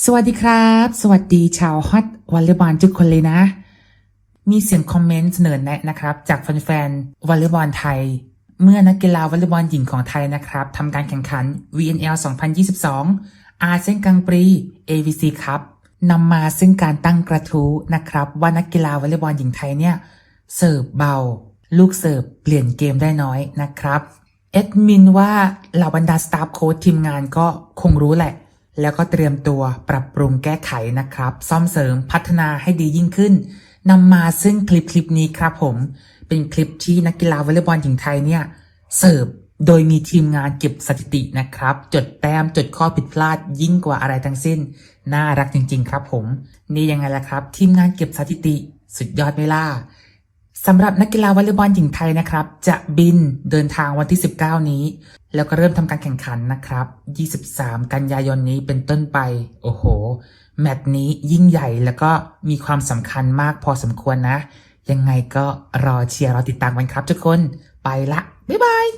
สวัสดีครับ สวัสดีชาวฮอตวอลเลย์บอลทุกคนเลยนะ มีเสียงคอมเมนต์เสนอแนะนะครับ จากแฟนๆวอลเลย์บอลไทย เมื่อนักกีฬาวอลเลย์บอลหญิงของไทยนะครับทำการแข่งขัน VNL 2022 อาเซียนกลางปรี AVC ครับนำมาซึ่งการตั้งกระทู้นะครับ ว่านักกีฬาวอลเลย์บอลหญิงไทยเนี่ยเสิร์ฟเบา ลูกเสิร์ฟเปลี่ยนเกมได้น้อยนะครับเอ็ดมินว่าเหล่าบรรดาสตาฟโค้ชทีมงานก็คงรู้แหละ แล้วก็เตรียมตัวปรับปรุงแก้ไขนะครับ ซ่อมเสริมพัฒนาให้ดียิ่งขึ้นนำมาซึ่งคลิปคลิปนี้ครับผม เป็นคลิปที่นักกีฬาวอลเลย์บอลหญิงไทยเนี่ยเสิร์ฟโดยมีทีมงานเก็บสถิตินะครับ จดแต้มจดข้อผิดพลาดยิ่งกว่าอะไรทั้งสิ้น น่ารักจริง ๆ ครับผม นี่ยังไงล่ะครับ ทีมงานเก็บสถิติสุดยอดไหมล่ะสำหรับนักกีฬาวอลเลย์บอลหญิงไทยนะครับ จะบินเดินทางวันที่ 19 นี้ แล้วก็เริ่มทำการแข่งขันนะครับ 23 กันยายนนี้เป็นต้นไป โอ้โห แมตช์นี้ยิ่งใหญ่แล้วก็มีความสำคัญมากพอสมควรนะ ยังไงก็รอเชียร์รอติดตามกันครับทุกคน ไปละ บ๊ายบาย